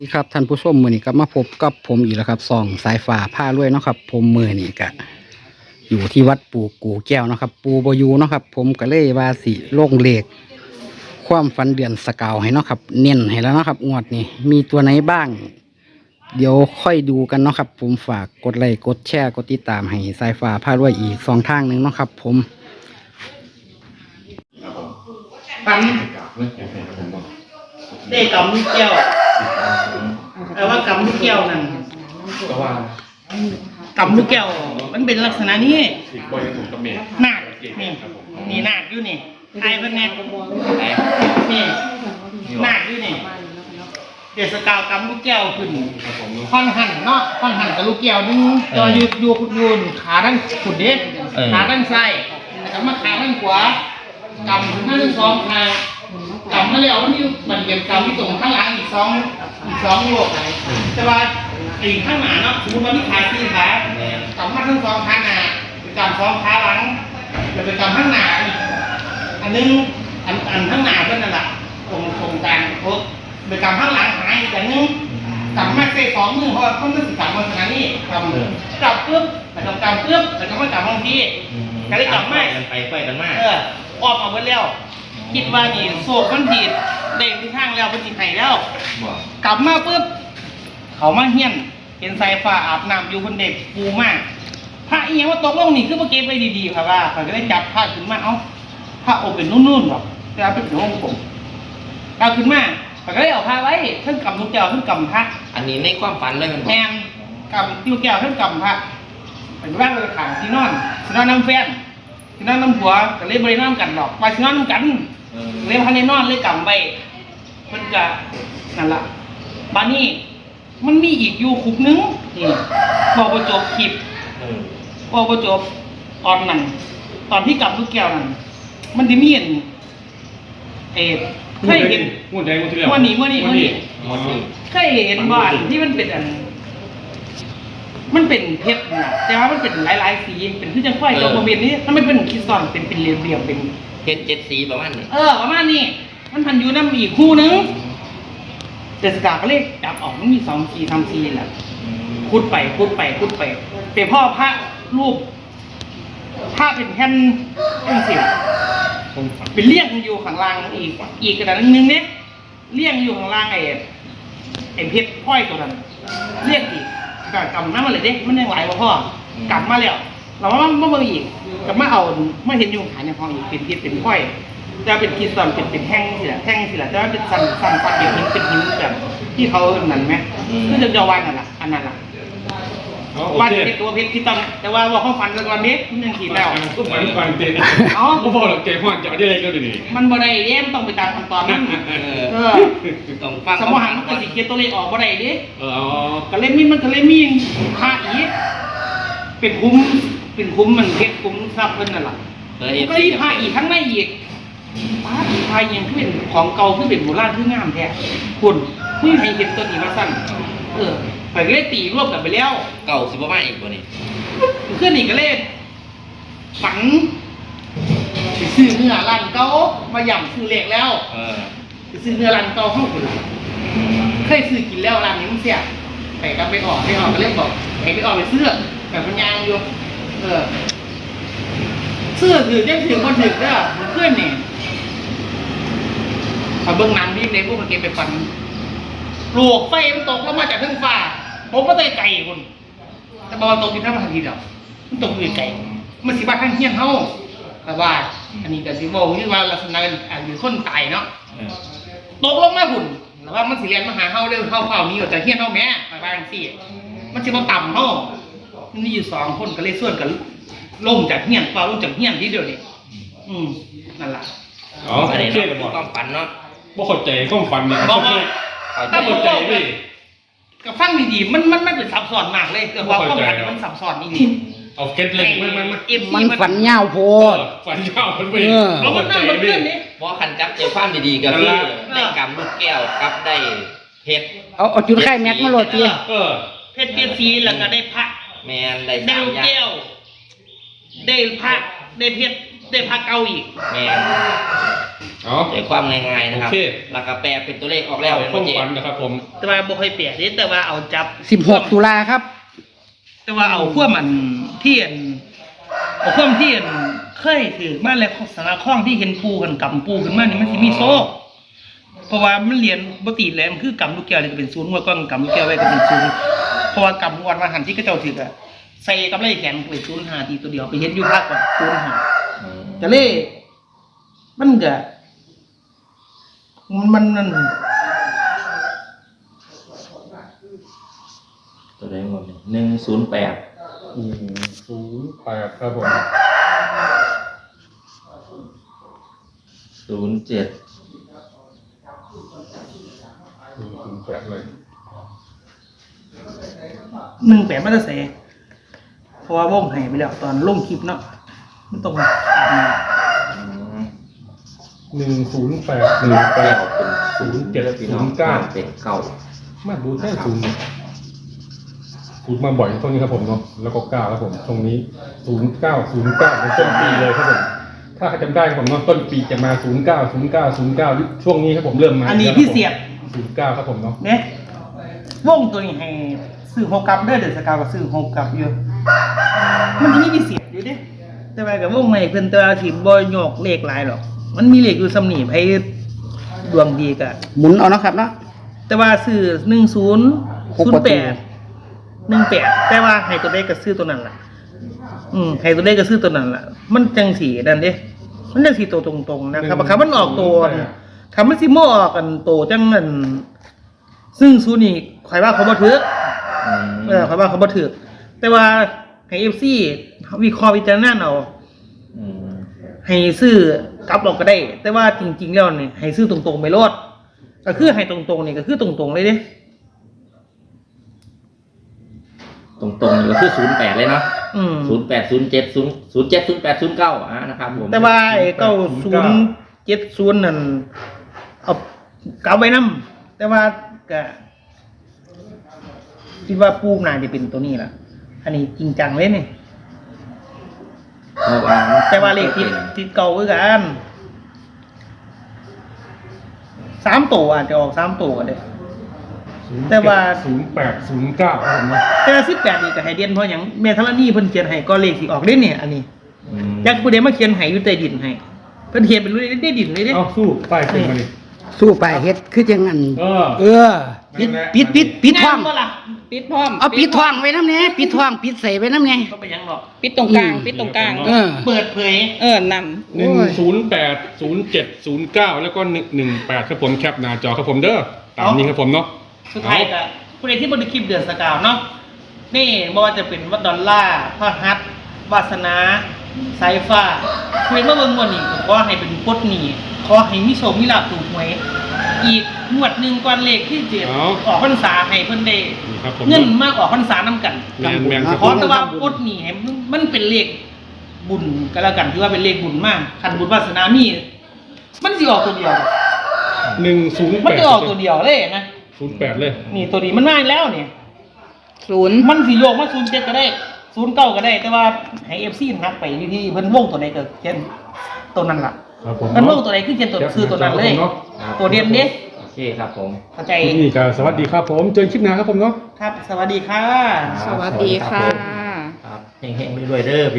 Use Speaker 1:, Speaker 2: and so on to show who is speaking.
Speaker 1: สวัสดีครับท่านผู้ชมมือนี้ก็มาพบกับผมอีกแล้วครับส่องสายฟ้าผ้ารวยเนาะครับ ผมมือนี้ก็อยู่ที่วัดปู่กูแก้วเนาะครับ ปูบอยูเนาะครับ ผมก็เลยวาสิลงเลขความฟันเดือนสกาวให้เนาะครับ เน้นให้แล้วเนาะครับงวดนี้มีตัวไหนบ้าง เดี๋ยวค่อยดูกันเนาะครับ ผมฝากกดไลค์กดแชร์กดติดตามให้สายฟ้าผ้ารวยอีกสองทางหนึ่งเนาะครับ ผม
Speaker 2: ฟัน ได้กำลูกแก้วแต่ว่ากำลูกแก้วนั่น
Speaker 3: ก็ว่ากำ
Speaker 2: ลูกแก้วมันเป็นลักษณะนี้
Speaker 3: อีกคนถูกกระเมีย
Speaker 2: นาคนี่นี่นาคอยู่นี่ไอ้เพิ่นแน่นี่นาคอยู่นี่เดี๋ยวสกาวกำลูกแก้วขึ้น
Speaker 3: ครับผม
Speaker 2: ค่อนหันเนาะค่อนหันกับลูกแก้วนึงจออยู่อยู่อยู่ขาด้านขุดเด็ดขาด้านซ้ายแล้วก็มาขาด้านขวากำขึ้นมาทั้งสองขา กำมาแล้วมันอยู่มันเป็นกำที่ตรงข้างหลังอีกสองอีกสองโลกแต่ว่าอีกข้างหน้าเนาะสมมติว่ามีขาสี่ขากำมาทั้งสองขาหน้าเป็นกำสองขาหลังแล้วเป็นกำข้างหน้าอีกอันนึงอันอันข้างหน้าเพิ่นนั่นแหละตรงตรงกลางโคตรเป็นกำข้างหลังหายอีกอันนึงกำมาเซ่สองมือเพราะว่าเขาไม่ศึกษามาขนาดนี้กำจับปึ๊บแล้วก็กำปึ๊บแล้วก็มากำบางทีก็เลยกำไม่
Speaker 4: กันไปไฟกันมาก
Speaker 2: เออออกมาเบิดแล้ว คิดว่านี่โศกมันดีดเด้งที่ข้างแล้วเป็นสิไห้แล้ว
Speaker 4: บอก
Speaker 2: กลับมาปึ๊บเขามาเฮียน เห็นสายฟ้าอาบน้ำอยู่คนเด็กปูมากพระอีหยังว่าตกลงนี่คือเมื่อกี้ไปดีๆครับว่าเขาก็ได้จับผ้าขึ้นมาเอ้าผ้าอบเป็นนุ่นๆหรอกแต่เอาเป็นห้องผมเอาขึ้นมาเขาก็ได้เอาผ้าไว้เพิ่งกำทุกเจ้าเพิ่งกำผ้า
Speaker 4: อันนี้ในความฝันเลยมันบ
Speaker 2: แม
Speaker 4: อก
Speaker 2: นกำติ้วแก้วเพิ่นกำพระเป็นว่างเลยขังที่นอนที่นอนน้ำแฟนที่นอนน้ำผัวก็เลยบริโนอนกันดอกไปที่นอนน้ำกัน
Speaker 4: เออ
Speaker 2: เลยพันในนอนเลยกำไปเพิ่นก็นั่นล่ะบานี้มันมีอีกอยู่คุกนึงนี่บอกประจบคลิป
Speaker 4: เออ
Speaker 2: บอกประจบตอนนั้นตอนที่กำลูกแก้วนั้นมันจะมีเห็นเอ็ดเคยเห็น
Speaker 3: งวดใดงวดที่แล้ว
Speaker 2: งวดนี้งวดนี้งวดนี้
Speaker 4: หมดนี่
Speaker 2: เคยเห็นบ้านที่มันเป็นอัน มันเป็นเพชรนะแต่ว่ามันเป็นหลายๆสีเป็นที่จะค่อยตัวโมเมนต์นี้ถ้ามันเป็นคริสตัลเป็นเป็นเหลี่ยมๆเป็น
Speaker 4: เจ็ดเจ็ดสีประมาณนี้
Speaker 2: เออประมาณนี้มันพันอยู่น้ำอีกคู่นึงเดสกาก็เลยจับออกมันมีสองสีทำสีแหละคุดไปคุดไปคุดไป แต่พ่อพระรูปถ้าเป็นแท่นเป็นสิว
Speaker 3: ผมฝัน
Speaker 2: เป็นเลี่ยงอยู่ข้างล่างอีกอีกกระดานหนึงเนี่ยเลี่ยงอยู่ข้างล่างไอ้ไอ้เพชรพ้อยตัวนั้นเลี่ยงอีกก็กำน้ำมาเลยเด้มันยังไหวบ่พ่อกลับมาแล้ว เราว่ามันเบิ่งอีกกลับมาเอามาเห็นอยู่ขายในห้องอีกเป็นเพชรเป็นพ้อยจะเป็นกีซอนเป็นเป็นแท่งสิละแท่งสิละแต่ว่าเป็นสันสันสันเป็นหินเป็นหินแบบที่เขาเอิ้นนั่นไหมคือจะจะวันนั่นแหละอันนั้นแหละ
Speaker 3: อ๋อโอ
Speaker 2: วัน
Speaker 3: เค
Speaker 2: เป็นตัวเพชรที่ต้องแต่ว่าว่าเขาฟันกันวันนี้มันยังขีดแล้ว
Speaker 3: ก็ฝันฝันเต็ม
Speaker 2: เอ้า
Speaker 3: ก็พอหรอกเจ๊พ่อจะเอาได้เลยก็ดีนี่
Speaker 2: มันบ่ได้เด้มันต้องไปตามขั้นตอนนั้น
Speaker 4: เอ
Speaker 2: เอ
Speaker 4: อ
Speaker 2: อ
Speaker 4: ต้องฟัง
Speaker 2: สมมติหันมันก็สิเขียนตัวเลขออกบ่ได้เดิ
Speaker 3: เอออ๋อ
Speaker 2: ก็เลยมีมันก็เลยมีพระอีกเป็นคุ้ม เป็นคุ้มมันเพชรคุ้มทรัพย์เพิ่นนั่นล่ะ
Speaker 4: เออเอฟ
Speaker 2: ก็
Speaker 4: ซี
Speaker 2: มีพระอีกข้างในอีกพระอีกพระยังคือเป็นของเก่าคือเป็นโบราณคืองามแท้คุณนี่ให้เห็นตัวนี้มาสั้นเออไปก็เลยตีรวบกันไปแล้ว
Speaker 4: เก่าสิบประมาณอีกบ่นี่
Speaker 2: เพื่อนอีกก็เลยฝันไปซื้อเนื้อร้านเก่ามาย่ำซื้อเลขแล้ว
Speaker 4: เออ
Speaker 2: ไปซื้อเนื้อร้านเก่าเข้าคุณเคยซื้อกินแล้วร้านนี้มันเสียไปก็ไปออกไปออกก็เรียกบอกไปไปออกไปซื้อแบบมันยางอยู่ เออเสื้อถือยังถือคนถือเด้อเพื่อนนี่เอาเบื้องหนังที่ในพวกมันเก็บไปฝันปลวกไฟมันตกลงมาจากเท้งฟ้าผมก็เตะไก่คุณแต่บอกว่าตกที่ท่ามันทันทีเดียวมันตกอยู่ไก่มันสิบ้าข้างเฮี้ยนเฮาแต่ว่า อันนี้ก็สิบอกที่ว่าลักษณะอาจจะคนตายเนาะตกลงมาหุ่นแล้วว่ามันสิเรียนมาหาเฮาเรื่องเฮาเฝ้านี้อยู่แต่เฮียนเฮาแม่ไปบ้างสิมันสิมาต่ำเฮา มันมีอยู่สองคนก็เลยส่วนกันลงจากเฮียนเฝ้าลงจากเฮียนทีเดียวนี่อืมนั่นล่ะ
Speaker 3: อ๋อ
Speaker 4: อัน
Speaker 3: โอ
Speaker 4: นี้
Speaker 3: เค
Speaker 4: เนาะ
Speaker 3: กันหมด
Speaker 4: ความฝันเนาะ
Speaker 3: บ่เข้าใจความฝันเนี่ย
Speaker 2: บอกว่า
Speaker 4: เข้าใจ
Speaker 3: บ่เข้าใจพี่
Speaker 2: ก็ฟังดีๆมันมันมันเป็นซับซ้อนมากเลยแต่ว่าความฝันมันซับซ้อนนี่นี่
Speaker 3: เอาเก็ตเล็กมันมันมัน
Speaker 2: เอ็ม
Speaker 1: มันฝันยาวโพด
Speaker 3: ฝันยาวมันไป
Speaker 1: เออ
Speaker 2: เอามันนั่งบนเพื่อนนี่
Speaker 4: เพราะคันจับใจความดีๆก็คือได้กำลูกแก้วกับได้เพชร
Speaker 1: เอาเอาจุดไข่แม็กมาโหลดเตี้ย
Speaker 3: เออ
Speaker 2: เพชรเปียซีแล้วก็ได้พระ
Speaker 4: แมนได้
Speaker 2: ได้
Speaker 4: สาม
Speaker 2: ลูก
Speaker 4: อย่าง
Speaker 2: แก้ว ได้พระได้เพชรได้พระเก่าอีก
Speaker 4: แมน
Speaker 3: อ๋อ
Speaker 4: ใจความง่ายๆนะครับ
Speaker 3: โอเค
Speaker 4: แล้วก็แปลเป็นตัวเลขออกแล้ว
Speaker 3: เอา
Speaker 4: เป็น
Speaker 3: ความ
Speaker 4: เจ
Speaker 3: ฝันนะครับผม
Speaker 2: แต่ว่าบ่ค่อยเปลี่ยนนี่แต่ว่าเอาจับ
Speaker 1: สิบหกตุลาครับ
Speaker 2: แต่ว่าเอาขั้วมันที่อันเอาขั้วที่อันเคยถือมาแล้วสารข้องที่เห็นปูกันกำปูขึ้นมานี่มันสิมีโซ่เพราะว่ามันเรียนปกติแล้วมันคือกำลูกแก้วเลยก็เป็นศูนย์งวดก้อนกำลูกแก้วไว้ก็เป็นศูนย์ เพราะว่ากำงวดมาหันที่กระเจ้าถืออะใส่กับไรแขนเป็นศูนย์หาทีตัวเดียวไปเห็นอยู่ภาคก่อนศูนย์หาแต่เล่มันก็มันมัน
Speaker 4: ตัวเลขหมดหนึ่งศูนย์แปด
Speaker 3: อืมศูนย์แปดครับผม
Speaker 4: ศูนย์เจ็ด
Speaker 3: ศูนย์แปดเลย
Speaker 2: หนึ่งแปดมาตรเสเพราะว่าว่องให้ไปแล้วตอนลงคลิปเนาะมันต้องตามมา
Speaker 3: หนึ่งศูนย์แปดหนึ่งแปดศูนย์เจ็ด
Speaker 4: พี่
Speaker 3: ศู
Speaker 4: น้อง
Speaker 3: นย์เก้า
Speaker 4: เป็นเก้า
Speaker 3: มาดูแค่ศูนย์ศูนย์มาบ่อยช่วงนี้ครับผมเนาะแล้วก็เก้าครับผมตรงนี้ศูนย์เก้าศูนย์เก้าเป็นต้นปีเลยครับผมถ้าใครจำได้ครับผมเนาะต้นปีจะมาศูนย์เก้าศูนย์เก้าศูนย์เก้าช่วงนี้ครับผมเริ่มมา
Speaker 2: อันนี้พี่เสียบ
Speaker 3: ศูนย์เก้าครับผมเนาะ
Speaker 2: เนี่ยว่องตัวนี้ให้ ซื้อหกกับเด้อเดือดสกาวกับซื้อหกกับอยู่ มันจะมีพี่เสียบอยู่เด้แต่ว่ากับว่องใหม่เพิ่นแตัวาที่บ่โยกเลขหลายหรอกมันมีเลขอยู่สำนีไผดวงดีกะ
Speaker 1: หมุนเอาเนาะครับเนาะ
Speaker 2: แต่ว่าซื้อหนึ่งศูนย์
Speaker 1: หก
Speaker 2: ศูน
Speaker 1: ประ
Speaker 2: ย์แป
Speaker 1: ตู
Speaker 2: ดหนึ่งแปดแต่ว่าให้ตัวเลขก็ซื้อตัวนั้นล่ะ อืมให้ตัวเลขก็ซื้อตัวนั้นล่ะ มันจังสีนั่นเด้มันจังสีตัวตรงๆนะครับคำมันออกตัวคำมันสิโมออกกันโตจังนั่นซึ่งซูนี่ข่อยว่าเขาบ่ถือ
Speaker 4: อืม
Speaker 2: เออข่อยว่าเขาบ่ถือแต่ว่าให้ FC วิเคราะห์วิจารณ์เอา
Speaker 4: อืม
Speaker 2: ให้ซื้อกลับออกก็ได้ แต่ว่าจริง ๆ แล้วนี่ให้ซื้อตรงๆไปโลดก็คือให้ตรงๆนี่ก็คือตรงๆเลยเด้
Speaker 4: ตรงๆนี่ก็คือศูนย์แปดเลยเนาะ
Speaker 2: อืม
Speaker 4: ศูนย์แปดศูนย์เจ็ดศูนย์ศูนย์เจ็ดศูนย์แปดศูนย์เก้าอะนะครับผม
Speaker 2: แต่ว่าไอ้เก้าศูนย์เจ็ดศูนย์นั่นเอาเก่าไว้นํแต่ว่าก็ คิดว่าปูน่าจะเป็นตัวนี้ล่ะ อันนี้จริงจังเลยนี่
Speaker 4: เพราะว่า
Speaker 2: แต่ว่าเลขติดติดเก่าคือกันสามตัวอาจจะออกสามตัวก็ได้ แต่ว่า
Speaker 3: ศูนย์แปดศูนย์เก้าครับผมเนาะ
Speaker 2: แต่สิบแปดนี่ก็ให้เดียนเพราะอย่างแม่ธรณีเพิ่นเขียนให้ก็เลขที่ออกได้เนี่ยอันนี้
Speaker 4: อืม
Speaker 2: ยักษ์ผู้ใดมาเขียนให้อยู่ใต้ดินให้เพิ่นเขียนเป็นรูปได้ดินเลยเด้
Speaker 3: เอาสู้ใต้ขึ้นมาดิ
Speaker 1: สู้ไปเฮ็ดคือจังงั้น
Speaker 3: เออ
Speaker 1: เออปิดปิดปิดปิดท้อง
Speaker 2: แม่นบ่ล่ะ
Speaker 5: ปิดพร้อม
Speaker 1: เอาปิดท้องไว้น้ำเนี้ยปิดท้องปิดใส่ไว้น้ำเนี้ย
Speaker 2: ก็ไปยังหรอก
Speaker 5: ปิดตรงกลาง
Speaker 1: อืม
Speaker 5: ปิดตรงกลาง
Speaker 1: เออ
Speaker 2: เปิดเผย
Speaker 5: เออนั่น
Speaker 3: หนึ่งศูนย์แปดศูนย์เจ็ดศูนย์เก้าแล้วก็หนึ่งหนึ่งแปดครับผมแคปหน้าจอครับผมเด้อตามนี้ครับผมเนาะ
Speaker 2: สุดท้ายก็ผู้ใดที่บนคลิปเดือนสกาวเนาะนี่บ่ว่าจะเป็นวัดดอลล่าร์พระฮัทวาสนาสายฟ้าผู้ใดเมื่อเบิ่งวันนี้ก็ขอให้เป็นปลดหนี้ขอให้มีโชคมีลาภถูกหวย อีกงวดหนึ่งก่อนเลขที่เจ็ด
Speaker 3: เอา
Speaker 2: ออกพรรษาให้เพิ่นได้
Speaker 3: นี่ครับผม
Speaker 2: เงินมากออกพรรษานํกัน
Speaker 3: แมนแมนครับ
Speaker 2: ข
Speaker 3: ผ
Speaker 2: อ
Speaker 3: ม
Speaker 2: แต่ว่าปลดหนี้ให้มันมันเป็นเลขบุญก็แล้วกันที่ว่าเป็นเลขบุญมากคันบุญวาสนามีมันสิออกตัวเดียว
Speaker 3: หนึ่งศูนย์
Speaker 2: มัน
Speaker 3: แปด
Speaker 2: จะออกตัวเดียวเลยนะ
Speaker 3: ศูนย์แปดเลย
Speaker 2: นี่ตัวนี้มันง่ายแล้วเนี่ย
Speaker 5: ศูนย์
Speaker 2: มันสิโยกมาศูนย์เจ็ดก็ได้ศูนย์เก้าก็ได้ แต่ว่าให้เอฟซีนักไปที่ที่เพิ่นวงตัวไหนก็เช่นตัวนั้นล่ะ
Speaker 3: ครับผม
Speaker 2: เพิ่นวงตัวไหนคือเช่นตัวซื้อตัวนั้นเลย
Speaker 3: ครับผมเนาะ
Speaker 2: ตัวเด่นเด้
Speaker 4: โอเคครับผม
Speaker 2: เข้าใจ
Speaker 3: นี่ก็สวัสดีครับผม เจอคลิปหน้าครับผมเนาะ
Speaker 2: ครับ สวัสดีค่ะ
Speaker 5: สวัสดีค่ะ
Speaker 4: ครับเฮงๆรวยๆเด้อพี่